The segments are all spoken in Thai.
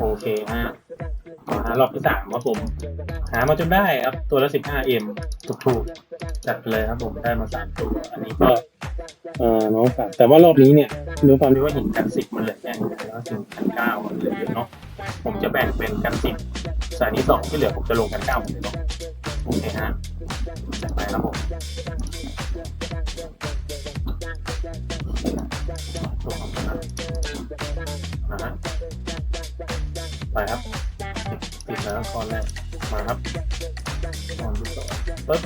โอเคฮะมาหารอบที่สามครับผม หามาจนได้ครับ ตัวละสิบห้าเอ็มถูกๆจัดเลยครับผมได้มาสามตัว อันนี้ก็เอ่อน้องฝากแต่ว่ารอบนี้เนี่ยด้วยความที่ว่าหินกันสิบมันเหลือแค่แล้วถึงกันเก้ามันเหลือเยอะเนาะผมจะแบ่งเป็นกันสิบสายนี้สองที่เหลือผมจะลงกันเก้าหมดเลยเนาะโอเคฮะจัดไปครับผมลงมนะฮะ ไปครับติดแล้วคอนแรกมาครับคอนที่สองปึ๊บ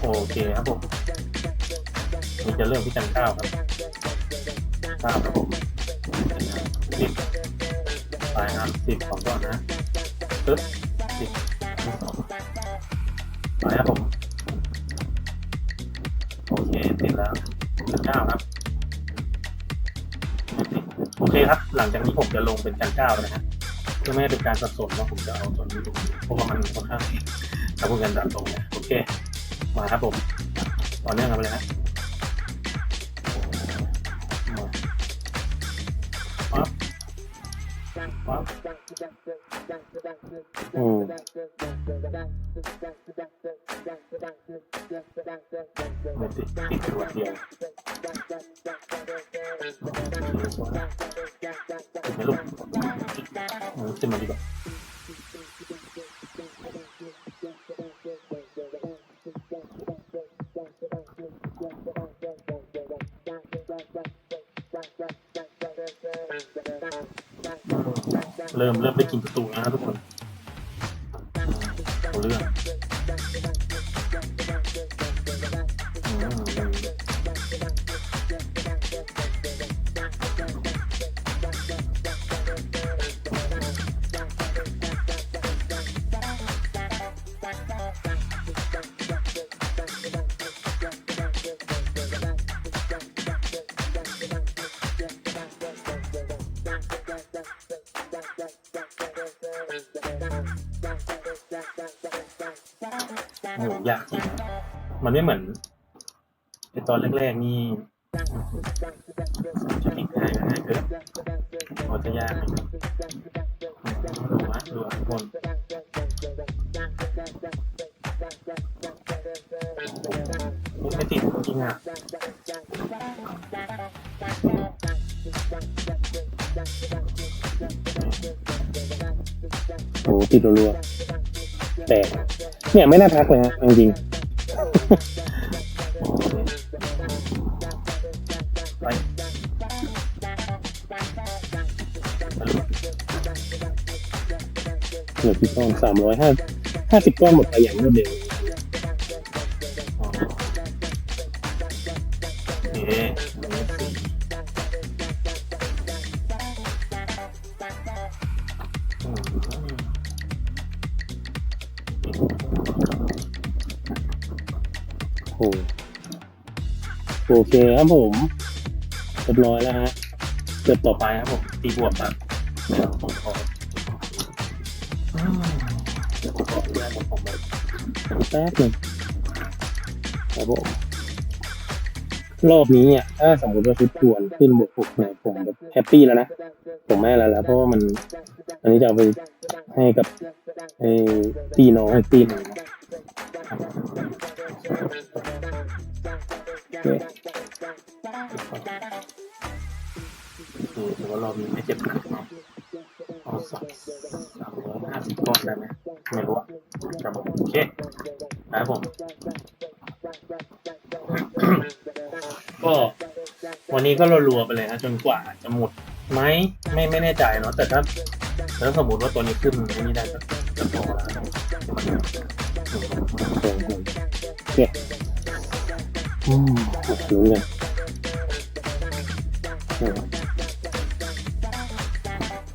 โอเคครับผมนี่จะเริ่มที่กันเก้าครับเก้าครับผมสิบไปครับสิบของก่อนนะปึ๊บสิบสองไปครับผมโอเคติดแล้วกันเก้าครับติดโอเคครับ หลังจากนี้ผมจะลงเป็นกันเก้านะฮะเพื่อไม่ให้เป็นการสับสนว่าผมจะเอาตัวนี้ตรงนี้เพราะว่ามันค่อนข้างถ้าพูดกันตามตรงเนี่ยโอเค มาครับผมต่อเนื่องกันไปเลยฮะมาปั๊บปั๊บอืมไม่ติดติดตัวเดียว ขึ้นมาดีกว่าเริ่มเริ่มได้กินประตูนะครับทุกคน โหยากจริง มันไม่เหมือนไอตอนแรกๆนี่จะผิดง่ายง่ายเกินพอจะยากหน่อยดูนะดูนะทุกคนไม่ติดจริงอะโอ้โหติดรัวๆแต่ เนี่ยไม่น่าทักเลยฮะจริงๆไปเหลือกี่ก้อนสามร้อยห้าห้าสิบก้อนหมดไปอย่างรวดเร็วเคอันนี้สี่อืม โอ้โอเคครับผมเรียบร้อยแล้วฮะเกิดต่อไปครับผมตีบวกครับเดี๋ยวผมขอเดี๋ยวผมขอแยกผมไปแป๊บหนึ่งครับผมรอบนี้เนี่ยถ้าสมมติว่าชุดทวนขึ้นบวกหกเนี่ยผมแบบแฮปปี้แล้วนะ ผมไม่อะไรแล้วเพราะว่ามัน อันนี้จะเอาไปให้กับไอ้ตีน้องไอ้ตีหนึ่ง เนาะโอเคคือถือว่าเรอบนี้ไม่เจ็บหนักเนาะเอาสักสามร้อยห้าสิบก้อนได้ไหมไม่รู้อะครับผมโอเคครับผมก็วันนี้ก็รัวๆไปเลยนะจนกว่าจะหมดไหมไม่ไม่แน่ใจเนาะแต่ถ้าถ้าสมมติว่าตัวนี้ขึ้นไอ้นี่ได้ก็พอ แล้วโอเคอืมรู้เลย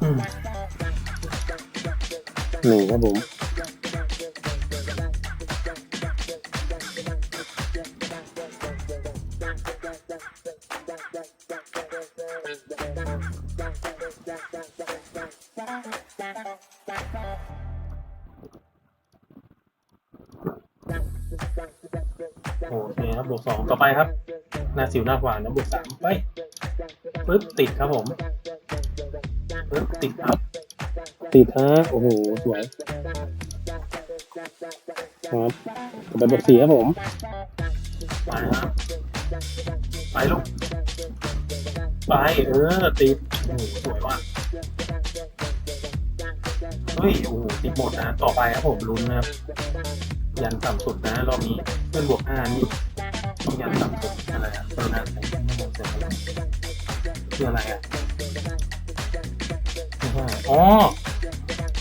อืมหนึ่งครับผม คครับบวกสองต่อไปครับ หน้าสิวหน้าขวานนะบวกสามไปปึ๊บติดครับผมปึ๊บติดครับติดฮะโอ้โหสวยครับต่อไปบวกสี่ครับผมไปครับไปลูกไปเออติดโอ้โหสวยว่ะเฮ้ยโอ้โหติดหมดนะ ต่อไปครับผมลุ้นนะครับ ยันต่ำสุดนะรอบนี้เพื่อนบวกห้านี่ ต้องยันต่ำสุดอะไรอะเพื่อนนะใส่ไม่หมดเสร็จคืออะไรอะอ๋อ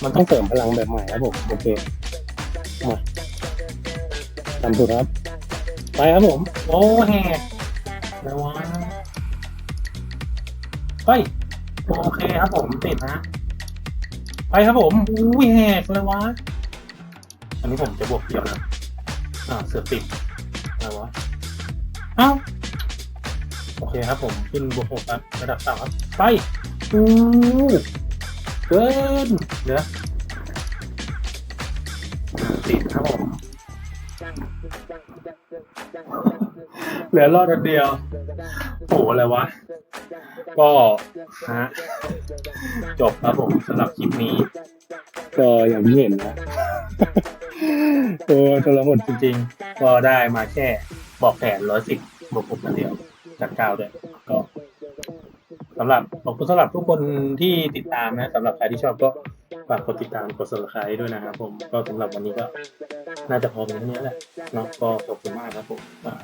มันต้องเสริมพลังแบบใหม่ครับผมโอเคมาต่ำสุดครับ ไปครับผมโอ้แหกแล้ววะเฮ้ยโอเคครับผมติดนะ ไปครับผมอุ้ยแหกเลยวะ อันนี้ผมจะบวกเดียวนะอ่าเสือติดอะไรวะ อ้าโอเคครับผมขึ้นบวกหกครับระดับสามครับไปอู้เกินเหลือติดครับผมเหลือรอดอันเดียวโอ้โหอะไรวะ ก็ฮะจบครับผมสำหรับคลิปนี้ ก็อย่างที่เห็นนะ ตัวทรหดจริงๆ ก็ได้มาแค่ บอกแผนร้อยสิบบวกหกนัดเดียวจากเก้าด้วยก็สำหรับขอบคุณสำหรับทุกคนที่ติดตามนะสำหรับใครที่ชอบก็ฝากกดติดตามกด subscribe ด้วยนะครับผมก็สำหรับวันนี้ก็น่าจะพอเป็นเท่านี้แหละเนาะก็ขอบคุณมากครับผมอ่า